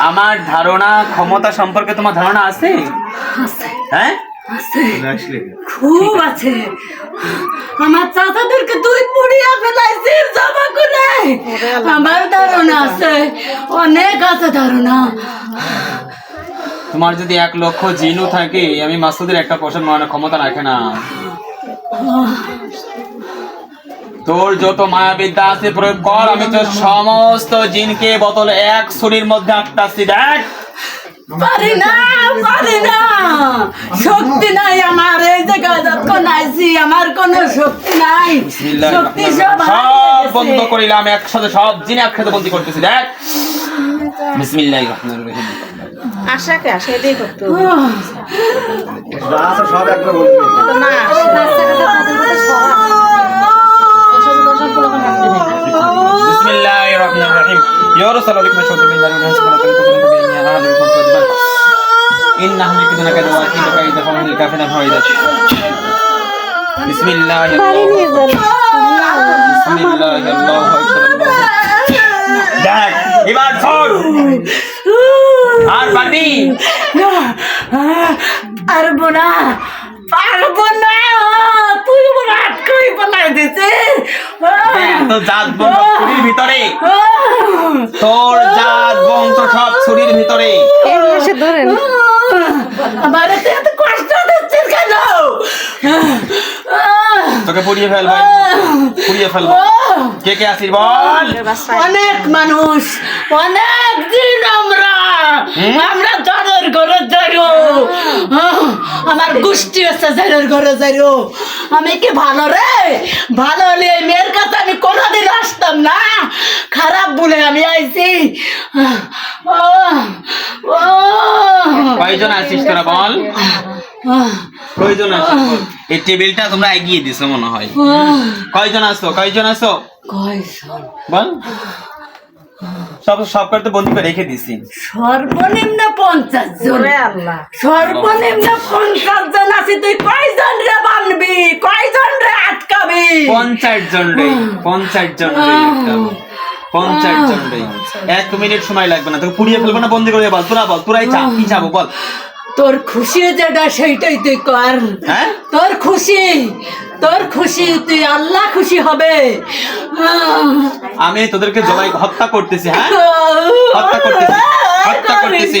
আমার ধারণা ক্ষমতা সম্পর্কে তোমার ধারণা আছে? আছে। হ্যাঁ? খুব আছে। আমার চাচাদেরকে দুই পুড়িয়া ফেলাইছি জমা করে আমার ধারণা আছে। অনেক আছে ধারণা। তোমার যদি এক লক্ষ জিনও থাকে আমি মাসুদের একটা পোষণ মারানোর ক্ষমতা রাখে না। তোর যত মায়াবিদ্যা আছে প্রয়োগ কর আমি তো সমস্ত জিনকে বোতলে এক ছুরির মধ্যে আটকাচ্ছি দেখ। পারি না পারি না। শক্তি নাই আমার এই যে গাজাতক্ষণ আইছি আমার কোনো শক্তি নাই। শক্তি সব বন্ধ করিলাম একসাথে সব জিনে একসাথে বন্দি করতেছি দেখ। বিসমিল্লাহির রহমানির রহিম। আশাকে আশা এটাই করতে সব একবার বলবি না বিসমিল্লাহির রহমানির রহিম। ইয়া আল্লাহু আকবার দেখ এবার শোন আর বাকি পারব না। পারব না। আটকাই বলাই দিছে? তো জাত বংশ ছুরির ভিতরে। তোর জাত বংশ সব ছুরির ভিতরে। এসে ধরেন। আমার এত এত কষ্ট দিচ্ছিস কেন? তোকে পুড়িয়ে ফেলব পুড়িয়ে ফেলব। কে কে আসিস বল? অনেক মানুষ অনেক দিন আমরা আমরা জনের ঘরে যাইও আমার গোষ্ঠী আছে জনের ঘরে যাইও আমি কি ভালো রে? ভালো হলে এই মেয়ের কাছে আমি কোনোদিন আসতাম না। খারাপ বলে আমি আইছি। ও ও কয়জন আসিস তোরা বল? কয়জন আসিস এই টেবিলটা তোমরা এগিয়ে দিছো মনে হয়। কয়জন আসো কয়জন আসো কয়জন? বল। সব সব করে তো বন্দি করে রেখে দিছি। সর্বনিম্ন পঞ্চাশ। আল্লাহ সর্বনিম্ন পঞ্চাশ জন আছে তুই কয়জন রে বানবি? কয়জন রে আটকাবি? পঞ্চাশ জন রে পঞ্চাশ জন রে পঞ্চাশ জন রে। এক মিনিট সময় লাগবে না তোকে পুড়িয়ে ফেলব না বন্দি করে বল তোরা বল তোরাই চা কি যাব বল। তোর খুশি যেটা সেইটাই তুই কর। হ্যাঁ? তোর খুশি তোর খুশি তুই আল্লাহ খুশি হবে। আমি তোদেরকে জবাই হত্যা করতেছি হ্যাঁ? হত্যা করতেছি হত্যা করতেছি।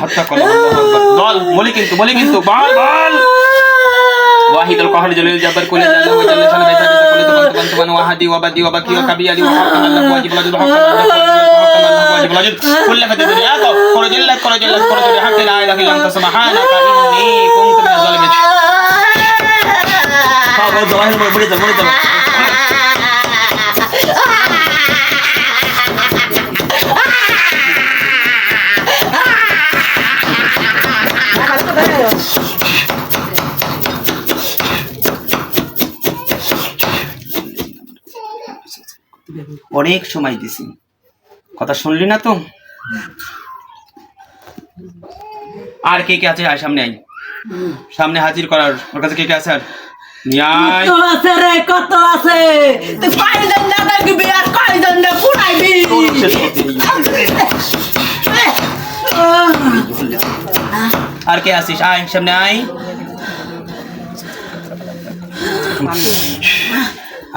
হত্যা করো বল বলি কিন্তু বলি কিন্তু বল বল واحد القهر جل الجبر كل جل وجل شان بيت بيت كل تبان تبان تبان وحدي وبدي وبكي وكبي علي وحق الله واجب الوجود حق الله واجب الوجود كل فتى الدنيا كل جل كل جل كل جل حق لا اله الا انت سبحانك اني كنت من الظالمين অনেক সময় দিছি। কথা শুনলি না তো? আর কে কে আছে? আয় সামনে আয়। সামনে হাজির করার। ওর কাছে কে কে আছে আর? কত আছে রে কত আছে? তুই কয়জন না দেখবি আর কয়জন না পুরাইবি আর কে আসিস আয় সামনে আয়।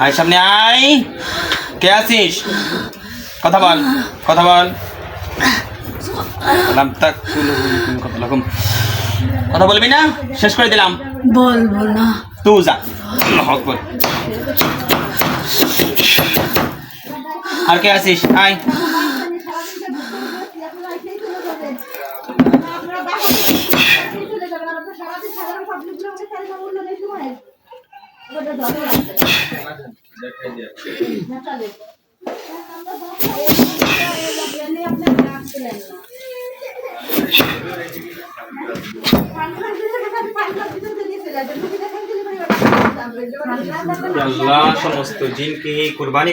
আয় সামনে আয়। কে আসিস কথা বল কথা বল। তাক কথা বলবি না? শেষ করে দিলাম। বলব না। তুই যা। আল্লাহু আকবার। আর কে আসিস আয়। আল্লাহ সমস্ত জিনকে কুরবানি